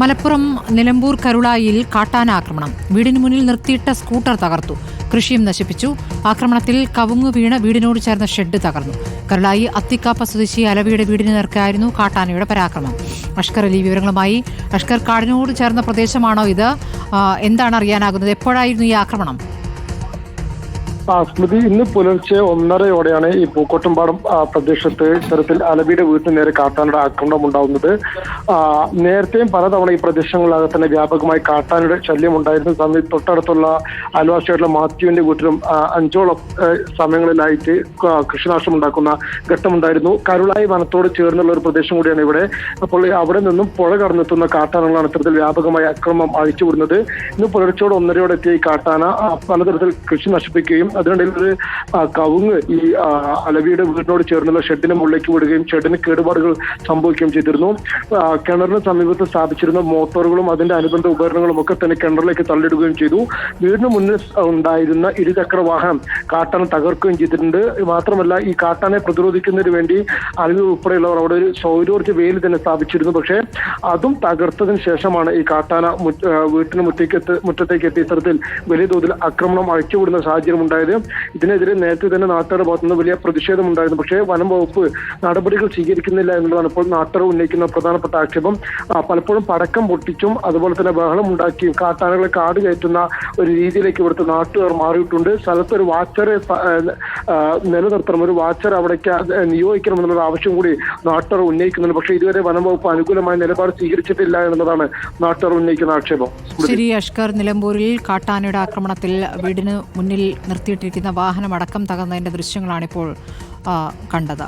മലപ്പുറം നിലമ്പൂർ കരുളായിൽ കാട്ടാനാക്രമണം വീടിന് മുന്നിൽ നിർത്തിയിട്ട സ്കൂട്ടർ തകർത്തു. കൃഷിയും നശിപ്പിച്ചു. ആക്രമണത്തിൽ കവുങ്ങു വീണ വീടിനോട് ചേർന്ന ഷെഡ് തകർന്നു. കരുളായി അത്തിക്കാപ്പ സ്വദേശി അലവിയുടെ വീടിന് നേർക്കായിരുന്നു കാട്ടാനയുടെ പരാക്രമം. അഷ്കർ അലി വിവരങ്ങളുമായി അഷ്കർ കാടിനോട് ചേർന്ന പ്രദേശമാണോ ഇത്? എന്താണ് അറിയാനാകുന്നത്? എപ്പോഴായിരുന്നു ഈ ആക്രമണം? ആ സ്മൃതി ഇന്ന് പുലർച്ചെ ഒന്നരയോടെയാണ് ഈ പൂക്കോട്ടുംപാടം പ്രദേശത്ത് ഇത്തരത്തിൽ അലവിയുടെ വീട്ടിന് നേരെ കാട്ടാനയുടെ ആക്രമണം ഉണ്ടാവുന്നത്. നേരത്തെയും പലതവണ ഈ പ്രദേശങ്ങളിലാകെ തന്നെ വ്യാപകമായി കാട്ടാനയുടെ ശല്യം ഉണ്ടായിരുന്ന സമയത്ത് തൊട്ടടുത്തുള്ള അയൽവാസിയായിട്ടുള്ള മാത്യുവിന്റെ വീട്ടിലും അഞ്ചോളം സമയങ്ങളിലായിട്ട് കൃഷിനാശം ഉണ്ടാക്കുന്ന ഘട്ടമുണ്ടായിരുന്നു. കരുളായി വനത്തോട് ചേർന്നുള്ള ഒരു പ്രദേശം കൂടിയാണ് ഇവിടെ. അപ്പോൾ അവിടെ നിന്നും പുഴ കടന്നെത്തുന്ന കാട്ടാനകളാണ് ഇത്തരത്തിൽ വ്യാപകമായി അക്രമം അഴിച്ചുവിടുന്നത്. ഇന്ന് പുലർച്ചോട് ഒന്നരയോടെ എത്തിയ ഈ കാട്ടാന പലതരത്തിൽ കൃഷി നശിപ്പിക്കുകയും അതിനിടയിൽ ഒരു കവുങ്ങ് ഈ അലവിയുടെ വീടിനോട് ചേർന്നുള്ള ഷെഡിന് മുകളിലേക്ക് വിടുകയും ഷെഡിന് കേടുപാടുകൾ സംഭവിക്കുകയും ചെയ്തിരുന്നു. കിണറിന് സമീപത്ത് സ്ഥാപിച്ചിരുന്ന മോട്ടോറുകളും അതിന്റെ അനുബന്ധ ഉപകരണങ്ങളും ഒക്കെ തന്നെ കിണറിലേക്ക് തള്ളിയിടുകയും ചെയ്തു. വീടിന് മുന്നിൽ ഉണ്ടായിരുന്ന ഇരുചക്ര വാഹനം കാട്ടാന തകർക്കുകയും ചെയ്തിട്ടുണ്ട്. മാത്രമല്ല ഈ കാട്ടാനെ പ്രതിരോധിക്കുന്നതിന് വേണ്ടി അലവി ഉൾപ്പെടെയുള്ളവർ അവിടെ ഒരു സൗരോർജ വേലി തന്നെ സ്ഥാപിച്ചിരുന്നു. പക്ഷേ അതും തകർത്തതിന് ശേഷമാണ് ഈ കാട്ടാന വീട്ടിന് എത്തി- മുറ്റത്തേക്ക് എത്തിയ ഇത്തരത്തിൽ വലിയ തോതിൽ ആക്രമണം അഴിച്ചുവിടുന്ന സാഹചര്യം ഉണ്ടായത്. ഇതിനെതിരെ നേരത്തെ തന്നെ നാട്ടുകാരുടെ ഭാഗത്തുനിന്ന് വലിയ പ്രതിഷേധമുണ്ടായിരുന്നു പക്ഷേ വനം വകുപ്പ് നടപടികൾ സ്വീകരിക്കുന്നില്ല എന്നുള്ളതാണ് ഇപ്പോൾ നാട്ടുകാർ ഉന്നയിക്കുന്ന പ്രധാനപ്പെട്ട ആക്ഷേപം. പലപ്പോഴും പടക്കം പൊട്ടിച്ചും അതുപോലെ തന്നെ ബഹളം ഉണ്ടാക്കിയും കാട്ടാനകളെ കാട് കയറ്റുന്ന ഒരു രീതിയിലേക്ക് ഇവിടുത്തെ നാട്ടുകാർ മാറിയിട്ടുണ്ട്. സ്ഥലത്ത് ഒരു വാച്ചറെ നിലനിർത്തണം ഒരു വാച്ചർ അവിടേക്ക് നിയോഗിക്കണം എന്നുള്ള ആവശ്യം കൂടി നാട്ടുകാർ ഉന്നയിക്കുന്നുണ്ട്. പക്ഷേ ഇതുവരെ വനം വകുപ്പ് അനുകൂലമായ നിലപാട് സ്വീകരിച്ചിട്ടില്ല എന്നുള്ളതാണ് നാട്ടുകാർ ഉന്നയിക്കുന്ന ആക്ഷേപം. ശരി അഷ്കർ നിലമ്പൂരിൽ കാട്ടാനയുടെ ആക്രമണത്തിൽ വീടിന് മുന്നിൽ നിർത്തിയിട്ടിരിക്കുന്ന വാഹനമടക്കം തകർന്നതിന്റെ ദൃശ്യങ്ങളാണിപ്പോൾ കണ്ടത്.